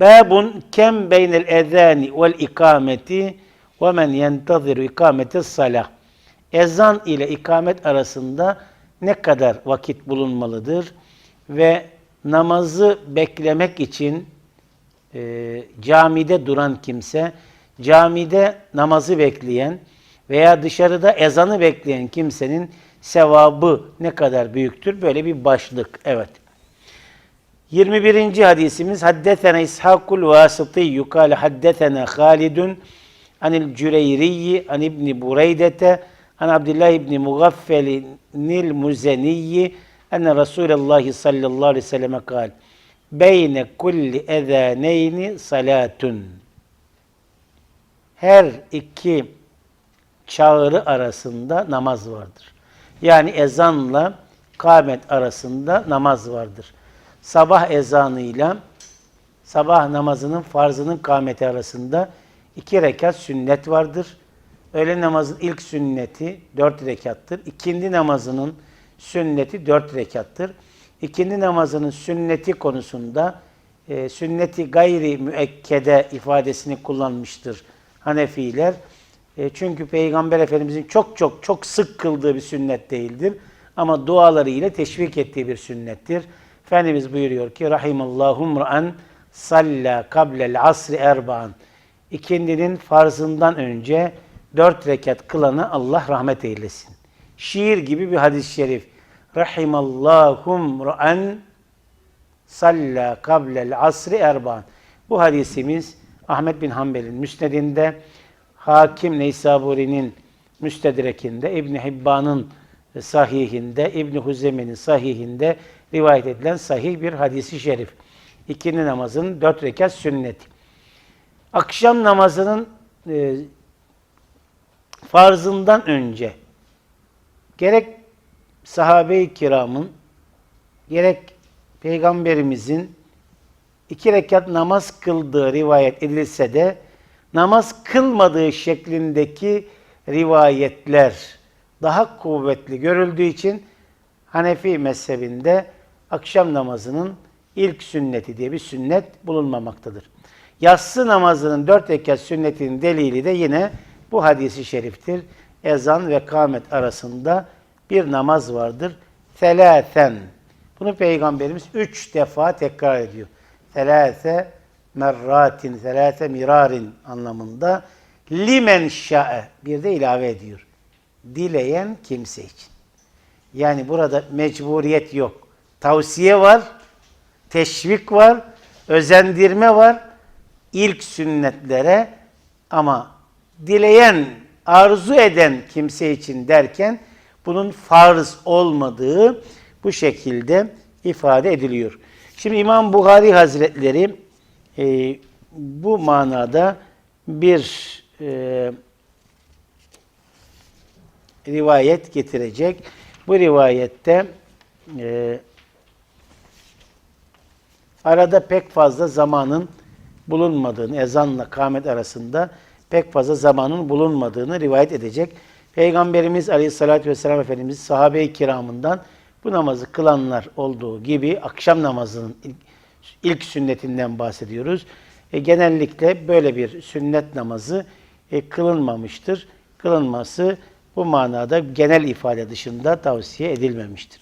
Babun kem beynel ezani vel ikameti ve men yenteziru ikamete salah. Ezan ile ikamet arasında ne kadar vakit bulunmalıdır ve namazı beklemek için e, camide duran kimse, camide namazı bekleyen veya dışarıda ezanı bekleyen kimsenin sevabı ne kadar büyüktür? Böyle bir başlık. Evet. 21. hadisimiz Haddetena İshakul Vasıtiyyu kâle haddetena Halidun anil Cüreyriyi an İbni Bureydete an Abdullah İbni Mugaffelinil Muzeniyyi enne Resulallah sallallahu aleyhi ve selleme kal beyne kulli ezâneyni salatun her iki çağrı arasında namaz vardır. Yani ezanla kâmet arasında namaz vardır. Sabah ezanıyla sabah namazının farzının kâmeti arasında iki rekat sünnet vardır. Öğle namazın ilk sünneti dört rekattır. İkindi namazının sünneti dört rekattır. İkindi namazının sünneti konusunda e, sünneti gayri müekkede ifadesini kullanmıştır Hanefiler. E, çünkü Peygamber Efendimizin çok çok çok sık kıldığı bir sünnet değildir. Ama duaları ile teşvik ettiği bir sünnettir. Efendimiz buyuruyor ki Rahimallahum ra'an salla kablel asri erba'an. İkindinin farzından önce dört rekat kılana Allah rahmet eylesin. Şiir gibi bir hadis-i şerif. Rahimallahum ra'an salla kablel asri erba'an. Bu hadisimiz Ahmet bin Hanbel'in müsnedinde, Hakim Neysaburi'nin müstedrekinde, İbn Hibban'ın sahihinde, İbn Huzeme'nin sahihinde rivayet edilen sahih bir hadisi şerif. İkindi namazının dört rekat sünneti. Akşam namazının e, farzından önce gerek sahabe-i kiramın gerek peygamberimizin iki rekat namaz kıldığı rivayet edilse de namaz kılmadığı şeklindeki rivayetler daha kuvvetli görüldüğü için Hanefi mezhebinde akşam namazının ilk sünneti diye bir sünnet bulunmamaktadır. Yatsı namazının dört rekat sünnetinin delili de yine bu hadisi şeriftir. Ezan ve kâmet arasında bir namaz vardır. Selâsen. Bunu Peygamberimiz üç defa tekrar ediyor. Selâse merratin, selâse mirarin anlamında. Limen şa'e. Bir de ilave ediyor. Dileyen kimse için. Yani burada mecburiyet yok. Tavsiye var, teşvik var, özendirme var ilk sünnetlere ama dileyen, arzu eden kimse için derken bunun farz olmadığı bu şekilde ifade ediliyor. Şimdi İmam Bukhari Hazretleri e, bu manada bir e, rivayet getirecek. Bu rivayette e, arada pek fazla zamanın bulunmadığını, ezanla kâmet arasında pek fazla zamanın bulunmadığını rivayet edecek. Peygamberimiz Aleyhisselatü Vesselam Efendimiz sahabe-i kiramından bu namazı kılanlar olduğu gibi akşam namazının ilk, ilk sünnetinden bahsediyoruz. E, genellikle böyle bir sünnet namazı e, kılınmamıştır. Kılınması bu manada genel ifade dışında tavsiye edilmemiştir.